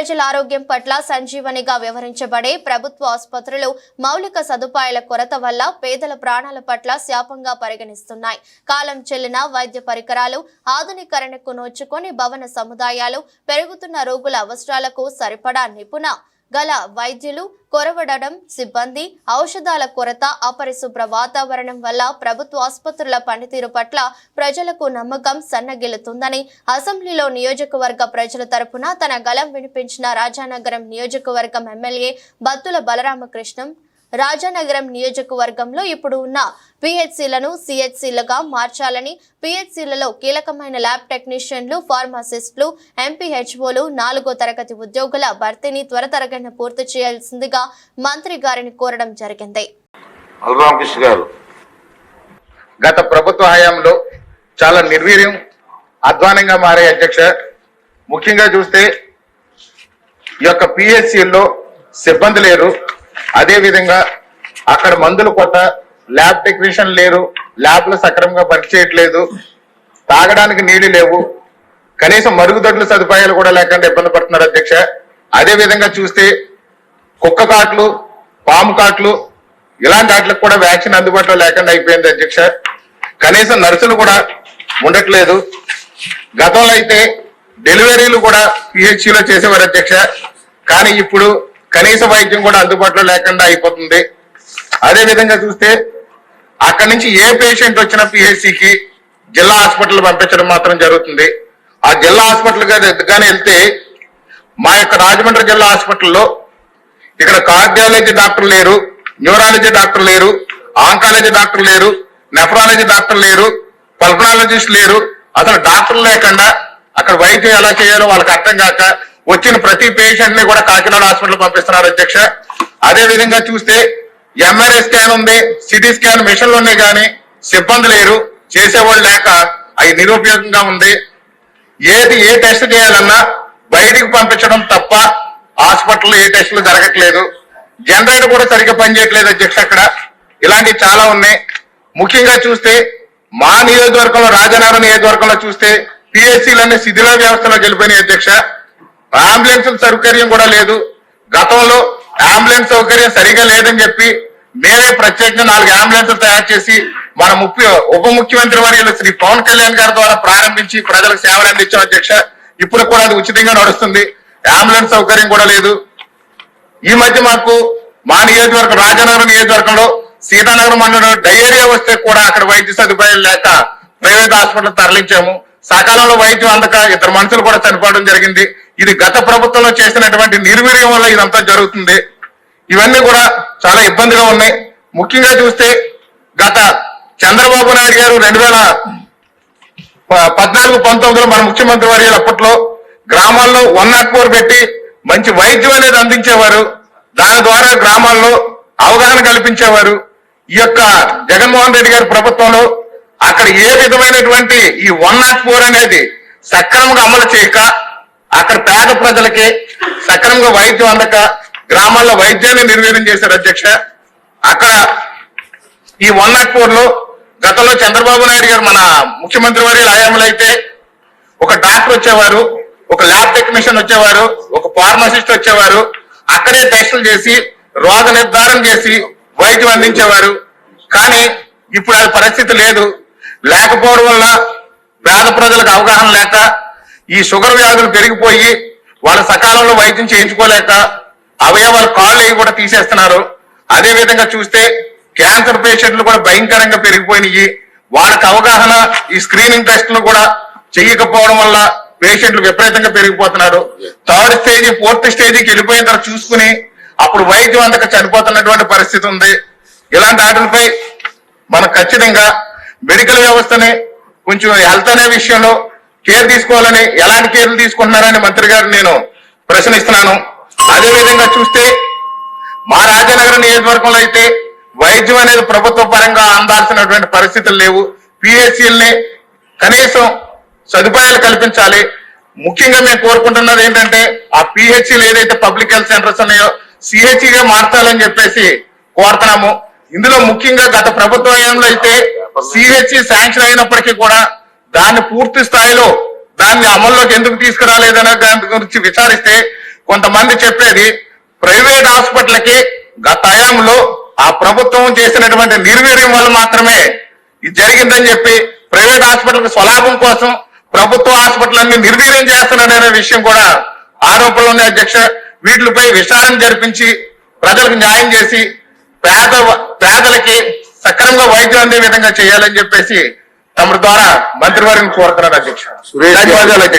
ప్రజల ఆరోగ్యం పట్ల సంజీవనిగా వ్యవహరించబడే ప్రభుత్వ ఆసుపత్రులు మౌలిక సదుపాయాల కొరత వల్ల పేదల ప్రాణాల పట్ల శాపంగా పరిగణిస్తున్నాయి. కాలం చెల్లిన వైద్య పరికరాలు ఆధునీకరణకు నోచుకొని భవన సముదాయాలు పెరుగుతున్న రోగుల అవసరాలకు సరిపడా నిపుణ గల వైద్యులు కొరవడడం సిబ్బంది ఔషధాల కొరత అపరిశుభ్ర వాతావరణం వల్ల ప్రభుత్వ ఆసుపత్రుల పనితీరు పట్ల ప్రజలకు నమ్మకం సన్నగిల్లుతుందని అసెంబ్లీలో నియోజకవర్గ ప్రజల తరపున తన గలం వినిపించిన రాజానగరం నియోజకవర్గం ఎమ్మెల్యే బత్తుల బలరామకృష్ణం రాజానగరం నియోజకవర్గంలో ఇప్పుడు ఉన్న పిహెచ్సిలను సిహెచ్సిలుగా మార్చాలని పిహెచ్సిలలో కీలకమైన ల్యాబ్ టెక్నీషియన్లు ఫార్మసిస్టులు ఎంపీహెచ్ఓలు నాలుగో తరగతి ఉద్యోగుల భర్తీని త్వరతరగన పూర్తి చేయాల్సిందిగా మంత్రి గారిని కోరడం జరిగింది. గారు గత ప్రభుత్వ హయాంలో చాలా నిర్వీర్యం అధ్వానంగా మారే అధ్యక్ష ముఖ్యంగా చూస్తే ఈ యొక్క పిహెచ్సిల్లో సిబ్బంది లేరు. అదే విధంగా అక్కడ మందులు కొత్త ల్యాబ్ టెక్నీషియన్ లేరు ల్యాబ్లు సక్రమంగా పనిచేయట్లేదు తాగడానికి నీళ్ళు లేవు కనీసం మరుగుదొడ్ల సదుపాయాలు కూడా లేకుండా ఇబ్బంది పడుతున్నారు అధ్యక్ష. అదే విధంగా చూస్తే కుక్క కాట్లు పాము కాట్లు ఇలాంటి వాటికి కూడా వ్యాక్సిన్ అందుబాటులో లేకుండా అయిపోయింది అధ్యక్ష. కనీసం నర్సులు కూడా ఉండట్లేదు. గతంలో అయితే డెలివరీలు కూడా పిహెచ్సిలో చేసేవారు అధ్యక్ష. కానీ ఇప్పుడు కనీస వైద్యం కూడా అందుబాటులో లేకుండా అయిపోతుంది. అదే విధంగా చూస్తే అక్కడి నుంచి ఏ పేషెంట్ వచ్చినా పిహెచ్సికి జిల్లా హాస్పిటల్ పంపించడం మాత్రం జరుగుతుంది. ఆ జిల్లా హాస్పిటల్ కానీ వెళ్తే మా యొక్క రాజమండ్రి జిల్లా హాస్పిటల్లో ఇక్కడ కార్డియాలజీ డాక్టర్ లేరు న్యూరాలజీ డాక్టర్ లేరు ఆంకాలజీ డాక్టర్ లేరు నెఫ్రాలజీ డాక్టర్ లేరు పల్పనాలజిస్ట్ లేరు. అసలు డాక్టర్ లేకుండా అక్కడ వైద్యం ఎలా చేయాలో వాళ్ళకి అర్థం కాక వచ్చిన ప్రతి పేషెంట్ని కూడా కాకినాడ హాస్పిటల్ పంపిస్తున్నారు అధ్యక్ష. అదే విధంగా చూస్తే ఎంఆర్ఐ స్కాన్ ఉంది సిటీ స్కాన్ మిషన్లు ఉన్నాయి కానీ సిబ్బంది లేరు చేసేవాళ్ళు లేక అవి నిరుపయోగంగా ఉంది. ఏది ఏ టెస్ట్ చేయాలన్నా బయటికి పంపించడం తప్ప హాస్పిటల్ ఏ టెస్టులు జరగట్లేదు. జనరేటర్ కూడా సరిగ్గా పనిచేయట్లేదు అధ్యక్ష అక్కడ. ఇలాంటివి చాలా ఉన్నాయి. ముఖ్యంగా చూస్తే మా నియోజకవర్గంలో రాజనగరం నియోజకవర్గంలో చూస్తే పిఎస్సీలన్నీ శిథిల వ్యవస్థలో గెలిపోయినాయి అధ్యక్ష. అంబులెన్స్ సౌకర్యం కూడా లేదు. గతంలో అంబులెన్స్ సౌకర్యం సరిగా లేదని చెప్పి మేమే ప్రత్యేకంగా నాలుగు అంబులెన్స్లు తయారు చేసి మన ముఖ్య ఉప ముఖ్యమంత్రి వర్యులు శ్రీ పవన్ కళ్యాణ్ గారి ద్వారా ప్రారంభించి ప్రజలకు సేవలు అందించాం అధ్యక్ష. ఇప్పుడు కూడా అది ఉచితంగా నడుస్తుంది. అంబులెన్స్ సౌకర్యం కూడా లేదు. ఈ మధ్య మాకు మా నియోజకవర్గం రాజనగరం నియోజకవర్గంలో సీతానగరం మండలంలో డయేరియా వస్తే కూడా అక్కడ వైద్య సదుపాయాలు లేక ప్రైవేట్ హాస్పిటల్ తరలించాము. సకాలంలో వైద్యం అందక ఇద్దరు మనుషులు కూడా చనిపోవడం జరిగింది. ఇది గత ప్రభుత్వంలో చేసినటువంటి నిర్వీర్యం వల్ల ఇదంతా జరుగుతుంది. ఇవన్నీ కూడా చాలా ఇబ్బందిగా ఉన్నాయి. ముఖ్యంగా చూస్తే గత చంద్రబాబు నాయుడు గారు రెండు వేల పద్నాలుగు పంతొమ్మిదిలో మన ముఖ్యమంత్రి వర్యాలు అప్పట్లో గ్రామాల్లో వన్ నాట్ ఫోర్ పెట్టి మంచి వైద్యం అనేది అందించేవారు. దాని ద్వారా గ్రామాల్లో అవగాహన కల్పించేవారు. ఈ యొక్క జగన్మోహన్ రెడ్డి గారి ప్రభుత్వంలో అక్కడ ఏ విధమైనటువంటి ఈ వన్ నాట్ ఫోర్ అనేది సక్రమంగా అమలు చేయక అక్కడ పేద ప్రజలకి సక్రమంగా వైద్యం అందక గ్రామాల్లో వైద్యాన్ని నిర్వీర్యం చేశారు అధ్యక్ష. అక్కడ ఈ వన్ నాట్ ఫోర్లో గతంలో చంద్రబాబు నాయుడు గారు మన ముఖ్యమంత్రి వారి హయాంలో అయితే ఒక డాక్టర్ వచ్చేవారు ఒక ల్యాబ్ టెక్నీషియన్ వచ్చేవారు ఒక ఫార్మసిస్ట్ వచ్చేవారు అక్కడే టెస్టులు చేసి రోగ నిర్ధారణ చేసి వైద్యం అందించేవారు. కానీ ఇప్పుడు అది పరిస్థితి లేదు. లేకపోవడం వల్ల పేద ప్రజలకు అవగాహన లేక ఈ షుగర్ వ్యాధులు పెరిగిపోయి వాళ్ళ సకాలంలో వైద్యం చేయించుకోలేక అవయవాలు కాళ్ళు అవి కూడా తీసేస్తున్నారు. అదే విధంగా చూస్తే క్యాన్సర్ పేషెంట్లు కూడా భయంకరంగా పెరిగిపోయినాయి. వాళ్ళకి అవగాహన ఈ స్క్రీనింగ్ టెస్టులు కూడా చేయకపోవడం వల్ల పేషెంట్లు విపరీతంగా పెరిగిపోతున్నారు. థర్డ్ స్టేజ్ ఫోర్త్ స్టేజ్కి వెళ్ళిపోయిన తర్వాత చూసుకుని అప్పుడు వైద్యం అందక చనిపోతున్నటువంటి పరిస్థితి ఉంది. ఇలాంటి వాటిపై మనం ఖచ్చితంగా మెడికల్ వ్యవస్థని కొంచెం హెల్త్ అనే విషయంలో కేర్ తీసుకోవాలని ఎలాంటి కేర్లు తీసుకుంటున్నారని మంత్రి గారు నేను ప్రశ్నిస్తున్నాను. అదే విధంగా చూస్తే మా రాజనగరం నియోజకవర్గంలో అయితే వైద్యం అనేది ప్రభుత్వ పరంగా అందాల్సినటువంటి పరిస్థితులు లేవు. పిహెచ్సిల్ని కనీసం సదుపాయాలు కల్పించాలి. ముఖ్యంగా మేము కోరుకుంటున్నది ఏంటంటే ఆ పిహెచ్సిలు ఏదైతే పబ్లిక్ హెల్త్ సెంటర్స్ ఉన్నాయో సిహెచ్గా మార్చాలని చెప్పేసి కోరుతున్నాము. ఇందులో ముఖ్యంగా గత ప్రభుత్వ హయాంలో అయితే సిహెచ్సి శాంక్షన్ అయినప్పటికీ కూడా దాన్ని పూర్తి స్థాయిలో దాన్ని అమల్లోకి ఎందుకు తీసుకురాలేదనే దాని గురించి విచారిస్తే కొంతమంది చెప్పేది ప్రైవేట్ హాస్పిటల్కి గత హయాంలో ఆ ప్రభుత్వం చేసినటువంటి నిర్వీర్యం వల్ల మాత్రమే ఇది జరిగిందని చెప్పి ప్రైవేట్ హాస్పిటల్కి స్వలాభం కోసం ప్రభుత్వ హాస్పిటల్ నిర్వీర్యం చేస్తున్నారనే విషయం కూడా ఆరోపణలు ఉన్నాయి అధ్యక్ష వీటిపై విచారణ జరిపించి ప్రజలకు న్యాయం చేసి పేద పేదలకి సక్రమంగా వైద్యం అందే విధంగా చేయాలని చెప్పేసి తమ ద్వారా మంత్రివర్గం అధ్యక్ష. ధన్యవాదాలు అధ్యక్ష